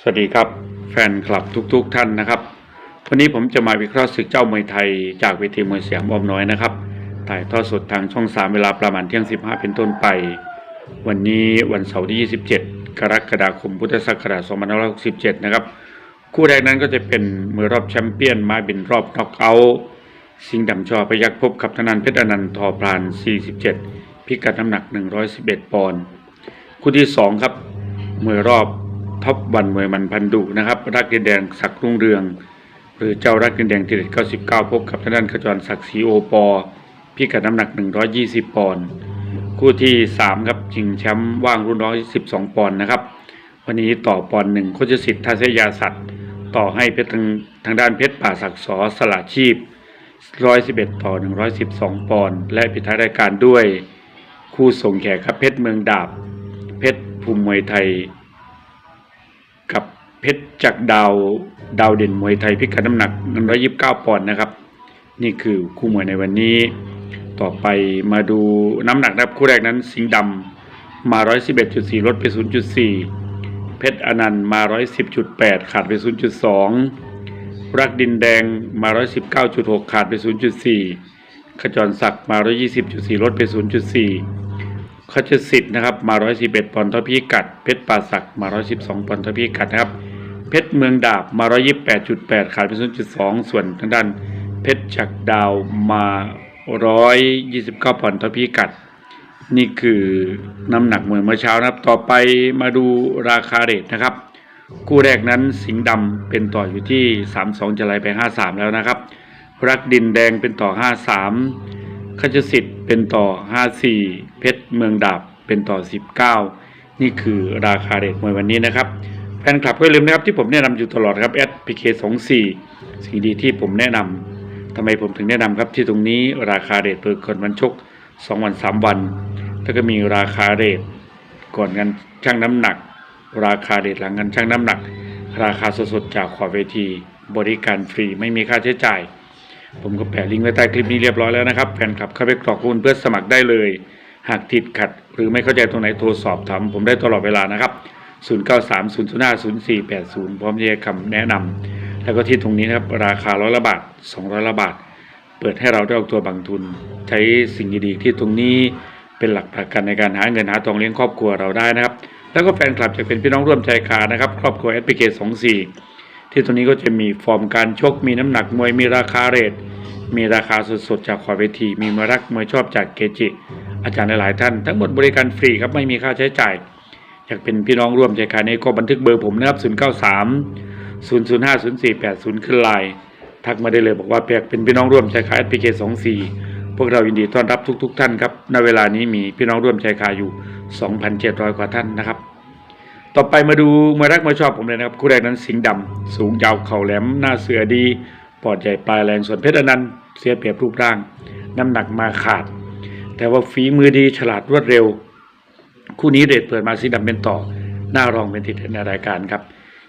สวัสดีครับแฟนคลับทุกๆทท่านนะครับ วันนี้ผมจะมาวิเคราะห์ศึกเจ้ามวยไทยจากเวทีมวยสยามอมน้อยนะครับ ถ่ายทอดสดทางช่อง 3 เวลาประมาณเที่ยง 15 เป็นต้นไป วันนี้วันเสาร์ที่ 27 กรกฎาคมพุทธศักราช2567 นะครับ คู่แรกนั้นก็จะเป็นมือรอบแชมเปี้ยนมาบินรอบน็อกเอาท์สิงห์ดำชอพยักพบกับธนันเพชรอนันต์ทอพลาน 47 พิกัดน้ำหนัก 111 ปอนด์คู่ที่ 2 ครับมวยรอบ ท็อปวันมวยมันพันดุนะครับรักดินแดงศักดิ์รุ่งเรือง หรือเจ้ารักดินแดงทีเด็ด99 พบกับทางด้านขจรศักดิ์ศรีโอปอพิกัดน้ำหนัก 120 ปอนด์คู่ที่ 3 ครับชิงแชมป์ว่างรุ่นน้อย12ปอนด์นะครับ วันนี้ต่อปอนด์หนึ่งโคชสิทธิ์ทัศยาสัตว์ ต่อให้เพชรทางทางด้านเพชรป่าศักดิ์สอสละชีพ 111 ต่อ 112 ปอนด์และปิดท้ายรายการด้วย คู่ส่งแขกครับเพชรเมืองดาบ เพชรภูมิมวยไทย กับเพชรจากดาวดาวเด่นมวยไทยพิกัดน้ำหนัก 129 ปอนด์นะครับ นี่คือคู่มวยในวันนี้ ต่อไปมาดูน้ำหนักนะครับคู่แรกนั้นสิงห์ดำมา 111.4 ลดไป 0.4 เพชรอนันต์มา 110.8 ขาดไป 0.2 รักดินแดงมา 119.6 ขาดไป 0.4 ขจรศักดิ์มา 120.4 ลดไป 0.4 ขจรสิทธิ์นะครับมา 111 ปอนด์เท่าพิกัด เพชรป่าศักมา 112 ปอนด์เท่าพิกัดนะครับ เพชรเมืองดาบมา 128.8 ขาดไป 0.2 ส่วนทางด้าน เพชรจักดาวมา 129 ปอนด์เท่าพิกัด นี่คือน้ำหนักเหมวยเมื่อเช้านะครับ ต่อไปมาดูราคาเรทนะครับ คู่แรกนั้นสิงห์ดำเป็นต่ออยู่ที่ 32 จะไล่ไป 53 แล้วนะครับ รักดินแดงเป็นต่อ 53 ขจสิทธิ์เป็นต่อ 54 เพชรเมืองดาบเป็นต่อ 19 นี่คือราคาเรทมวยวันนี้นะครับ แฟนคลับก็อย่าลืมนะครับที่ผมแนะนำอยู่ตลอดครับ SPK24 สิ่งดีที่ผมแนะนำทำไมผมถึงแนะนำครับที่ตรงนี้ราคาเรทเปิดก่อนวันชก 2 วัน 3 วัน แล้วก็มีราคาเรทก่อนกันชั่งน้ำหนัก ราคาเรทหลังกันชั่งน้ำหนัก ราคาสดๆจากขอเวที บริการฟรีไม่มีค่าใช้จ่าย ผมก็แปะลิงก์ไว้ใต้คลิปนี้เรียบร้อยแล้วนะครับแฟนคลับเข้าไปกรอกข้อมูลเพื่อสมัครได้เลย หากติดขัด หรือไม่เข้าใจตรงไหนโทรสอบถามผมได้ตลอดเวลานะครับ 0930050480 พร้อมที่จะคำแนะนำแล้วก็ที่ตรงนี้นะครับราคาร้อยละบาท 200ละบาท เปิดให้เราได้ออกตัวบังทุน ใช้สิ่งดีๆที่ตรงนี้เป็นหลักประกันในการหาเงินหาทองเลี้ยงครอบครัวเราได้นะครับ แล้วก็แฟนคลับจะเป็นพี่น้องร่วมใจคานะครับ ครอบครัวแอดพลิเคชัน24 ที่ตรงนี้ก็จะมีฟอร์มการชก มีน้ำหนักมวย มีราคาเรท มีราคาสดๆจากขอบเวที มีมวยรักมวยชอบจากเกจิ อาจารย์หลายๆท่าน ทั้งหมดบริการฟรีครับ ไม่มีค่าใช้จ่าย อยากเป็นพี่น้องร่วมใจคาในก็บันทึกเบอร์ผมนะครับ093 005 0480 ขึ้นไลน์ทักมาได้เลยบอกว่าเปียกเป็นพี่น้องร่วมใจคาแอดพลิเคชัน24พวกเรายินดีต้อนรับทุก ๆ ท่านครับ ณ เวลานี้มีพี่น้องร่วมใจคาอยู่ 2,700 กว่าท่านนะครับ ต่อไปมาดูมวยรักมวยชอบผมเลยนะครับ คู่แรกนั้นสิงห์ดำสูงยาวเข่าแหลมหน้าเสือดี ปอดใหญ่ปลายแรงส่วนเพชรอนันต์เสียเปรียบรูปร่าง น้ำหนักมาขาด แต่ว่าฝีมือดีฉลาดรวดเร็ว คู่นี้เรทเปิดมาสิงห์ดำเป็นต่อ หน้ารองเป็นติดในรายการครับ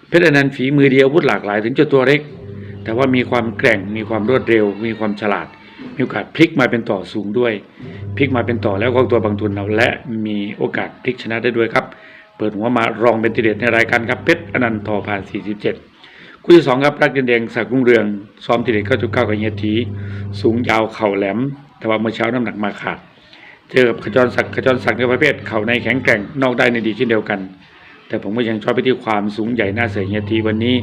เพชรอนันต์ฝีมือดีอาวุธหลากหลายถึงจะตัวเล็ก แต่ว่ามีความแกร่งมีความรวดเร็ว มีความฉลาด มีโอกาสพลิกมาเป็นต่อสูงด้วย พลิกมาเป็นต่อแล้วก็ตัวบางทุนเราและมีโอกาสพลิกชนะได้ด้วยครับ เปิดหัวมารองเป็นทีเด็ดในรายการครับเพชรอนันต์ทอผ่าน47 คู่ที่สองครับรักดินแดงสักรุ่งเรือง ซ้อมทีเด็ด9.9กับเฮียที สูงยาวเข่าแหลม แต่ว่าเมื่อเช้าน้ำหนักมาขาด เจอกับขจรศักดิ์ขจรศักดิ์ในประเภทเข่าในแข็งแกร่งนอกได้ในดีเช่นเดียวกัน แต่ผมก็ยังชอบไปที่ความสูงใหญ่หน้าเสือเฮียทีวันนี้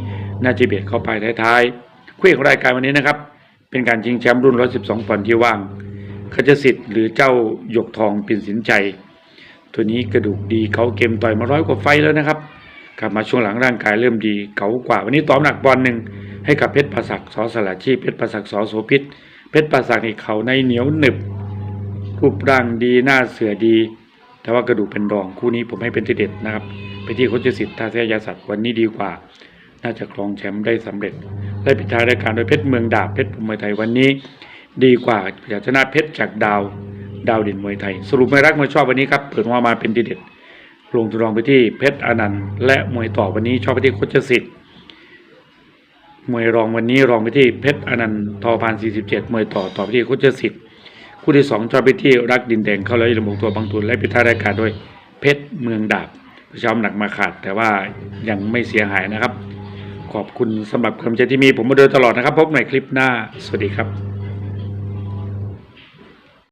น่าจะเบียดเข้าไปท้ายๆคู่ของรายการวันนี้นะครับเป็นการชิงแชมป์รุ่น 112ปอนด์ที่ว่างขจสิทธิ์หรือเจ้าหยกทองปิ่นสินใจ ตัวนี้กระดูกดีเขาเกมต่อยมาร้อยกว่าไฟแล้วนะครับ กลับมาช่วงหลังร่างกายเริ่มดีเก๋ากว่า วันนี้ตอมหนักบอลหนึ่งให้กับเพชรประศักสอสลัดชีพเพชรประศักสอโสพิษเพชรประศักนี่เขาในเหนียวหนึบรูปร่างดีหน้าเสือดี แต่ว่ากระดูกเป็นรองคู่นี้ผมให้เป็นทีเด็ดนะครับ ไปที่โคชสิทธิ์ท่าเสียยาสัตว์วันนี้ดีกว่า น่าจะครองแชมป์ได้สำเร็จและปิดท้ายรายการโดยเพชรเมืองดาบเพชรภูมิไทยวันนี้ ดีกว่าจะชนะเพชรจากดาว ดาวเด่นมวยไทย สรุปไม่รักมวยชอบวันนี้ครับ เปิดว่ามาเป็นทีเด็ด ลงทุนรองไปที่เพชรอนันต์และมวยต่อวันนี้ชอบไปที่โคชสิทธิ์มวยรองวันนี้รองไปที่เพชรอนันต์ทอพาน47มวยต่อต่อไปที่โคชสิทธิ์คู่ที่สองชอบไปที่รักดินแดงเข้าแล้วระบุตัวบางทุนและปิดท้ารายการด้วยเพชรเมืองดาบเช้าหนักมาขาด แต่ว่ายังไม่เสียหายนะครับ ขอบคุณสำหรับคำเชื่อที่มีผมมาโดยตลอดนะครับ พบใหม่คลิปหน้า สวัสดีครับ